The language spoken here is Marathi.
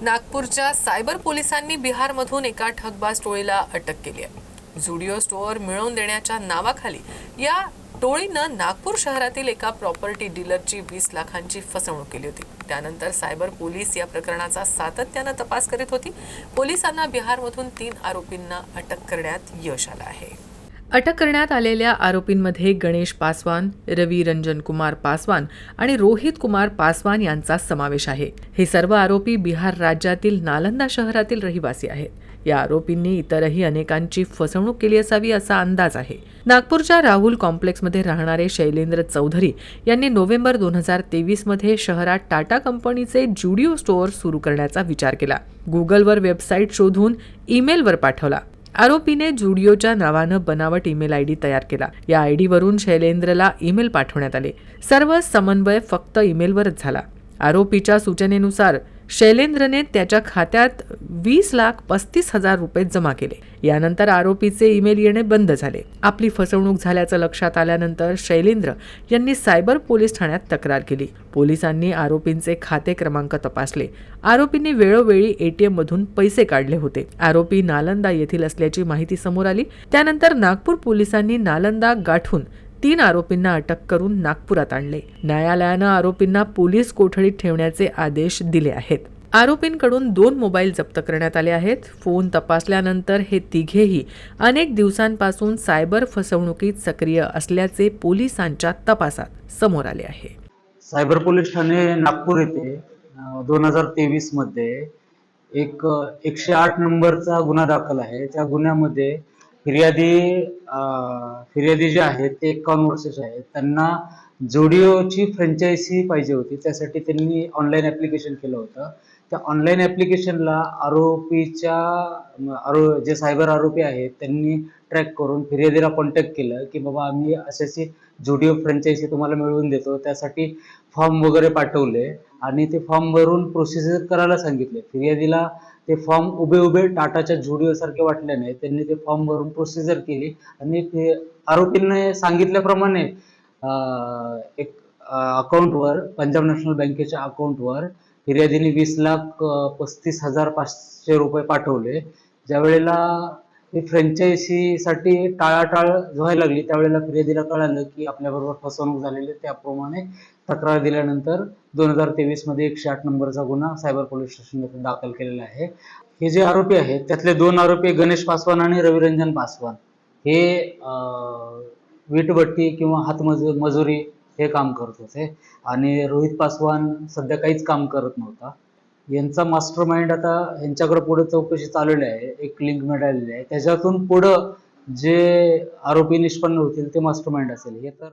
नागपूरच्या सायबर पोलिसांनी बिहारमधून एका ठगबाज टोळीला अटक केली आहे. झुडिओ स्टोअर मिळवून देण्याच्या नावाखाली या टोळीनं नागपूर शहरातील एका प्रॉपर्टी डीलरची वीस लाखांची फसवणूक केली होती. त्यानंतर सायबर पोलीस या प्रकरणाचा सातत्यानं तपास करीत होती. पोलिसांना बिहारमधून तीन आरोपींना अटक करण्यात यश आलं आहे. अटक करण्यात आलेल्या आरोपींमध्ये गणेश पासवान रवी रंजन कुमार पासवान आणि रोहित कुमार पासवान यांचा समावेश आहे. हे सर्व आरोपी बिहार राज्यातील नालंदा शहरातील रहिवासी आहेत. या आरोपींनी इतरही अनेकांची फसवणूक केली असावी असा अंदाज आहे. नागपूरच्या राहुल कॉम्प्लेक्समध्ये राहणारे शैलेंद्र चौधरी यांनी नोव्हेंबर दोन हजार तेवीसमध्ये शहरात टाटा कंपनीचे जुडिओ स्टोअर सुरू करण्याचा विचार केला. गुगलवर वेबसाईट शोधून ईमेलवर पाठवला. आरोपीने जुडिओच्या नावानं बनावट ईमेल आय डी तयार केला. या आय डीवरून शैलेंद्रला ईमेल पाठवण्यात आले. सर्व समन्वय फक्त ईमेलवरच झाला. आरोपीच्या सूचनेनुसार शैलेंद्रने त्याच्या खात्यात वीस लाख पस्तीस हजार रुपये जमा केले. यानंतर आरोपीचे ईमेल येणे बंद झाले. आपली फसवणूक झाल्याचं लक्षात आल्यानंतर शैलेंद्र यांनी सायबर पोलीस ठाण्यात तक्रार केली. पोलिसांनी आरोपींचे खाते क्रमांक तपासले. आरोपींनी वेळोवेळी एटीएम मधून पैसे काढले होते. आरोपी नालंदा येथील असल्याची माहिती समोर आली. त्यानंतर नागपूर पोलिसांनी नालंदा गाठून तीन आरोपींना अटक करून नागपुरात आणले. न्यायालयानं आरोपींना पोलीस कोठडीत ठेवण्याचे आदेश दिले आहेत. आरोपींकडून दोन मोबाईल जप्त करण्यात आले आहेत. फोन तपासल्यानंतर हे तिघेही अनेक दिवसांपासून सायबर फसवणुकीत सक्रिय असल्याचे पोलिसांच्या तपासात समोर आले आहे. सायबर पोलीस ठाणे नागपूर येथे दोन हजार तेवीसमध्ये एक एकशे आठ नंबरचा गुन्हा दाखल आहे. त्या गुन्ह्यामध्ये फिर्यादी फिर्यादी जे आहेत ते एकावन्न वर्षाचे आहेत त्यांना जोडिओची फ्रँचायझी पाहिजे होती. त्यासाठी त्यांनी ऑनलाईन ऍप्लिकेशन केलं होतं. त्या ऑनलाईन ॲप्लिकेशनला आरोपीच्या आरो जे सायबर आरोपी आहेत त्यांनी ट्रॅक करून फिर्यादीला कॉन्टॅक्ट केलं की बाबा आम्ही अशी अशी जुडिओ फ्रँचायझी तुम्हाला मिळवून देतो त्यासाठी फॉर्म वगैरे पाठवले आणि ते फॉर्म भरून प्रोसिजर करायला सांगितले. फिर्यादीला ते फॉर्म उभे उभे टाटाच्या झुडिओसारखे वाटले नाही त्यांनी ते फॉर्म भरून प्रोसिजर केली आणि ते आरोपींनी सांगितल्याप्रमाणे एक अकाउंटवर पंजाब नॅशनल बँकेच्या अकाउंटवर फिर्यादीने वीस लाख पस्तीस हजार पाचशे रुपये पाठवले. ज्या वेळेला ही फ्रँचायझीसाठी टाळाटाळ व्हायला लागली त्यावेळेला फिर्यादीला कळालं की आपल्याबरोबर फसवणूक झालेली आहे. त्याप्रमाणे तक्रार दिल्यानंतर दोन हजार तेवीसमध्ये एकशे आठ नंबरचा गुन्हा सायबर पोलीस स्टेशनमध्ये दाखल केलेला आहे. हे जे आरोपी आहेत त्यातले दोन आरोपी गणेश पासवान आणि रविरंजन पासवान. हे विटभट्टी वीटभट्टी किंवा हातमज मजुरी हे काम करत होते. आणि रोहित पासवान सध्या काहीच काम करत नव्हता. यांचा मास्टर माइंड आता यांच्याकडे पुढे चौकशी चाललेली आहे. एक लिंक मिळालेली आहे. त्याच्यातून पुढं जे आरोपी निष्पन्न होतील ते मास्टर माइंड असेल. हे तर